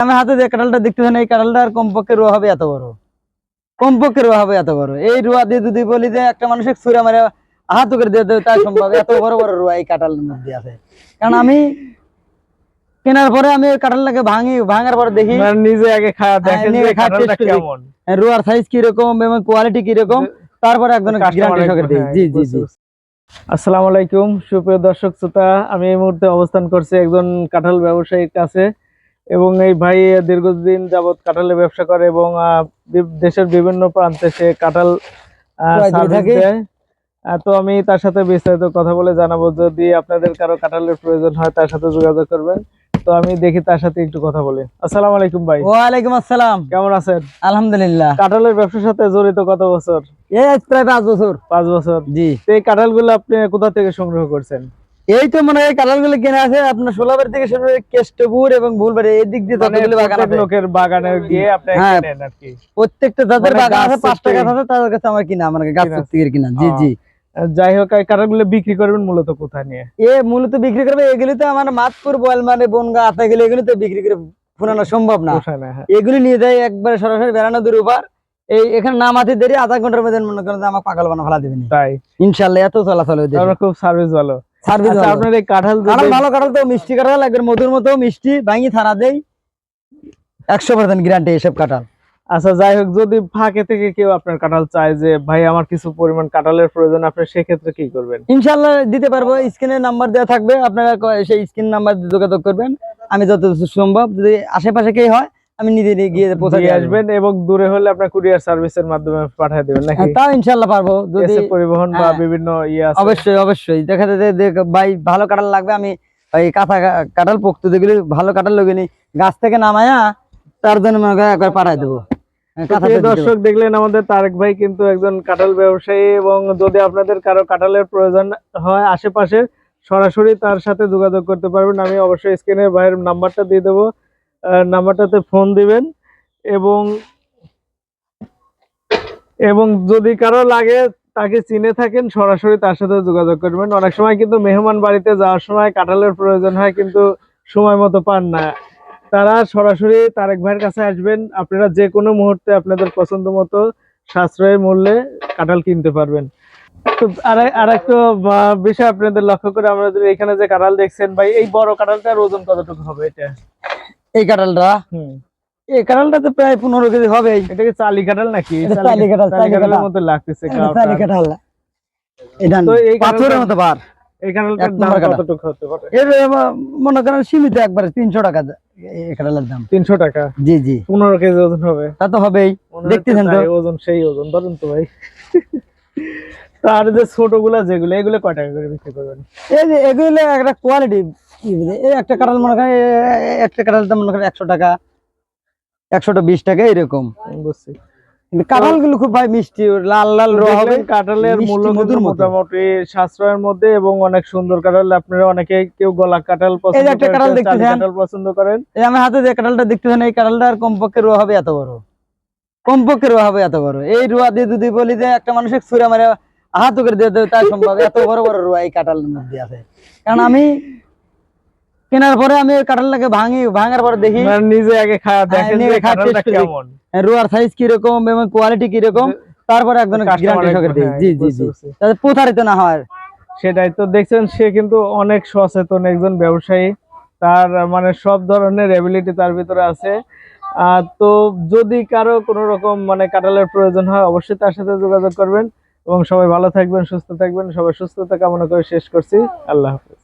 আমি হাতে যে কাঁঠালটা দেখতেছেন এই কাঁঠালটার কমপক্ষে রোয়া হবে এত বড়। কমপক্ষে রোয়া হবে এত বড়। এই রোয়া দিয়ে যদি বলি যে একটা মানুষের সুরা মারে হাত করে দিয়ে দেবে তাই সম্ভব। এত বড় বড় রোয়া এই কাঁঠালের মধ্যে আছে। কারণ আমি কেনার পরে আমি কাঁঠালটাকে ভাঙি ভাঙার পরে দেখি মানে নিজে আগে খাওয়া দেখেন নিজে যে খাওয়া কাঁঠালটা taste করি। কেমন। রোয়ার সাইজ কীরকম এবং কোয়ালিটি কীরকম তারপরে একজন হ্যাঁ, জি জি জি। আসসালামু আলাইকুম সুপ্রিয় দর্শক শ্রোতা আমি এই মুহূর্তে অবস্থান করছি একজন কাঁঠাল ব্যবসায়ীর কাছে। এবং এই ভাই দীর্ঘদিন যাবত কাঁঠালের ব্যবসা করে এবং দেশের বিভিন্ন প্রান্তে সে কাঁঠাল তো আমি তার সাথে বিস্তারিত কথা বলে জানাব। যদি আপনাদের কারও কাঁঠালের প্রয়োজন হয় তার সাথে যোগাযোগ করবেন। তো আমি দেখি তার সাথে একটু কথা বলি। আসসালাম আলাইকুম ভাই। ওয়ালাইকুম আসসালাম। কেমন আছেন? আলহামদুলিল্লাহ। কাঁঠালের ব্যবসার সাথে জড়িত কত বছর? এই প্রায় পাঁচ বছর। পাঁচ বছর। জি। এই কাঁঠালগুলো আপনি কোথা থেকে সংগ্রহ করছেন? এই তো মনে হয় কালারগুলো কেনা আছে আপনার সোলাবাড়ি থেকে শুরু করে কেষ্টপুর এবং ভুলবাড়ি এই দিক দিয়ে মানে যতগুলো বাগান আছে। লোকের বাগানে গিয়ে আপনি হ্যাঁ। কেনেন আর কি। প্রত্যেকটা যাদের মানে বাগান আছে গাছ থেকে- গাছ আছে তাদের কাছে আমার কিনা আমার গাছ কিনা। থেকে কিনা। জি জি। যাই হোক এই কাঁঠালগুলো বিক্রি করবেন মূলত কোথায় নিয়ে? এ মূলত বিক্রি করবে এগুলি তো আমার মাতপুর বল মানে বনগা আতা গেলে এগুলি তো বিক্রি করে ফোনানো সম্ভব না। হ্যাঁ। এগুলি নিয়ে যায় একবারে সরাসরি বেড়ানো দূর উপর। এই এখানে নামাতে দেরি আধা ঘণ্টার মধ্যে মনে করেন যে আমার পাগল বানা ফেলা দেবেন। তাই। ইনশাল্লাহ এত চলাচল খুব সার্ভিস ভালো। সার্ভিস আচ্ছা আপনার এই কাঁঠাল কাঁঠাল ভালো কাঁঠাল তো মিষ্টি কাঁঠাল একবার মধুর মতো মিষ্টি ভাঙি থানা দেই। একশো পার্সেন্ট গ্যারান্টি এসব কাঁঠাল। আচ্ছা যাই হোক যদি ফাঁকে থেকে কেউ আপনার কাঁঠাল চায় যে ভাই আমার কিছু পরিমাণ কাঁঠালের প্রয়োজন আপনি সেক্ষেত্রে কি করবেন? ইনশাল্লাহ দিতে পারব নাম্বার দেওয়া থাকবে আপনারা সেই স্ক্রিন নাম্বার যোগাযোগ করবেন। আমি যত সম্ভব যদি আশেপাশে কে হয় আমি নিজে নিয়ে গিয়ে পৌঁছে আসবেন এবং দূরে হলে আপনার কুরিয়ার সার্ভিসের মাধ্যমে পাঠিয়ে দিবেন নাকি? তাও ইনশাল্লাহ পারব। যদি পরিবহন বা হ্যাঁ। বিভিন্ন ইয়ে আছে। অবশ্যই অবশ্যই। দেখা যাচ্ছে ভাই ভালো কাঁঠাল লাগবে আমি ওই কাঁথা কা- কাঁঠাল পোক্ত যেগুলি ভালো কাঁঠাল লগিনি গাছ থেকে নামায়া তার জন্য মনে করে একবার পাঠাই দেবো। হ্যাঁ, তো হবে। দর্শক দেখলেন আমাদের তারেক ভাই কিন্তু একজন কাঁঠাল ব্যবসায়ী এবং যদি আপনাদের কারও কাঁঠালের প্রয়োজন হয় আশেপাশে সরাসরি তার সাথে যোগাযোগ করতে পারবেন। আমি অবশ্যই স্ক্রিনে ভাইয়ের নাম্বারটা দিয়ে দেবো। নাম্বারটাতে ফোন দিবেন এবং এবং যদি কারও লাগে, তাকে চিনে থাকেন, সরাসরি তার সাথে যোগাযোগ করবেন। অনেক সময় কিন্তু মেহমান বাড়িতে যাওয়ার সময় কাঁঠালের প্রয়োজন হয়, কিন্তু সময় মতো পান না। তারা সরাসরি তারেক ভাইয়ের কাছে আসবেন। আপনারা যে কোনো মুহূর্তে আপনাদের পছন্দ মতো সাশ্রয়ী মূল্যে কাঁঠাল কিনতে পারবেন। আর একটা বিষয় আপনাদের লক্ষ্য করে আমরা এখানে যে কাঁঠাল দেখছেন, ভাই, এই বড় কাঁঠালটার ওজন কতটুকু হবে এটা? এই কাঁঠালটা? এই কাঁঠালটা তো প্রায় পনেরো কেজি হবে এটা কি চালি কাঁঠাল নাকি? চালি কাঁঠাল, চালি কাঁঠালের মতো লাগতেছে চালি কাঁঠাল। এটা তো এই পাথরের মতো বার। মনে করেন সীমিত একবারে তিনশো টাকা কাঁঠালের দাম। তিনশো টাকা? জি জি। পনেরো কেজি ওজন হবে। তা তো হবেই। দেখতেছেন ওজন সেই ওজন ধরুন তো ভাই। তার যে ছোটগুলা যেগুলো এগুলো কয় টাকা করে বিক্রি করবেন? এই যে এগুলো একটা কোয়ালিটি একটা কাঁঠাল মনে করেন একটা কাঁঠাল মনে করেন একশো টাকা একশোটা বিশ টাকা এরকম বুঝছি। কাঁঠালগুলো খুব ভাই মিষ্টি লাল লাল হবে। কাঁঠালের মূল্য কিন্তু মধুর মতো। মোটামুটি সাশ্রয়ের মধ্যে এবং অনেক সুন্দর কাঁঠাল। আপনারা অনেকে কেউ গলা কাঁঠাল পছন্দ একটা কাঁঠাল? কাঁঠাল পছন্দ করেন। এই আমার হাতে যে কাঁঠালটা দেখতেছেন এই কাঁঠালটার কমপক্ষে রোয়া হবে এত বড়। কমপক্ষে রোয়া হবে এত বড়। এই রোয়া দিয়ে যদি বলি যে একটা মানুষের সুরা মারে করে দিয়ে দেবে তাই সম্ভব। এত বড় বড় রোয়া এই কাঁঠালের মধ্যে আছে। কারণ আমি কেনার পরে আমি কাঁঠালটাকে ভাঙি ভাঙার পরে দেখি মানে নিজে আগে খাওয়া দেখেন যে কাঁঠালটা কেমন। রোয়ার সাইজ কীরকম এবং কোয়ালিটি কীরকম তারপরে একজন গ্যারান্টি সহকারে দিই হ্যাঁ, জি জি জি। পারছি। প্রতারিত না হয়। সেটাই তো দেখছেন সে কিন্তু অনেক সচেতন একজন ব্যবসায়ী। তার মানে সব ধরনের এবিলিটি তার ভিতরে আছে। আহ, তো যদি কারও কোনো রকম মানে কাঁঠালের প্রয়োজন হয় অবশ্যই তার সাথে যোগাযোগ করবেন। এবং সবাই ভালো থাকবেন সুস্থ থাকবেন সবাই সুস্থতা কামনা করে শেষ করছি। আল্লাহ হাফেজ।